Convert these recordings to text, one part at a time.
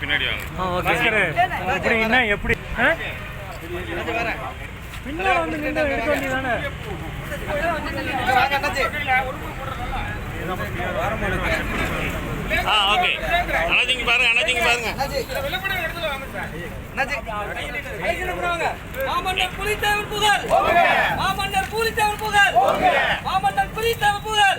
பின்னாடி எப்படி என்ன எப்படி வந்து நின்று எடுக்க வேண்டியதானே ஆ ஓகே அண்ணாச்சிங்க பாருங்க அண்ணாச்சிங்க பாருங்க மாமன்னர் புலித்தேவர் புகழ் மாமன்னர் புலித்தேவர் புகழ் மாமன்னர் புலித்தேவர் புகழ்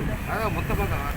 வீர வணக்கம்